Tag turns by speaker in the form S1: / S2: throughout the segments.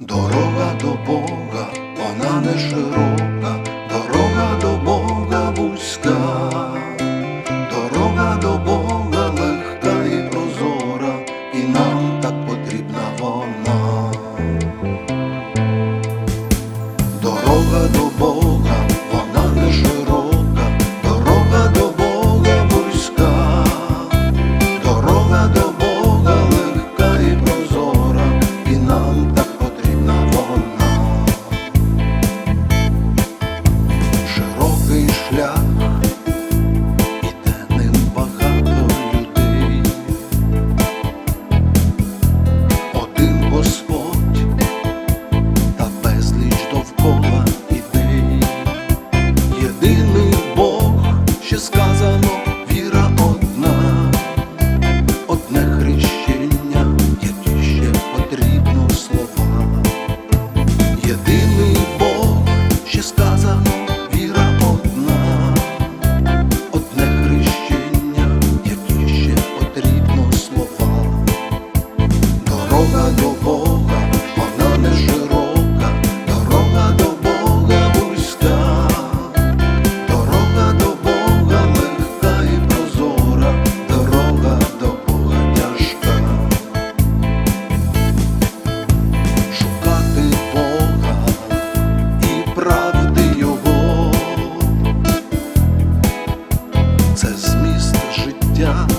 S1: Дорога до Бога, вона не широка, дорога до Бога вузька, дорога до Бога легка і прозора, і нам так потрібна вона. Дорога до gun.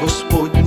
S1: Господь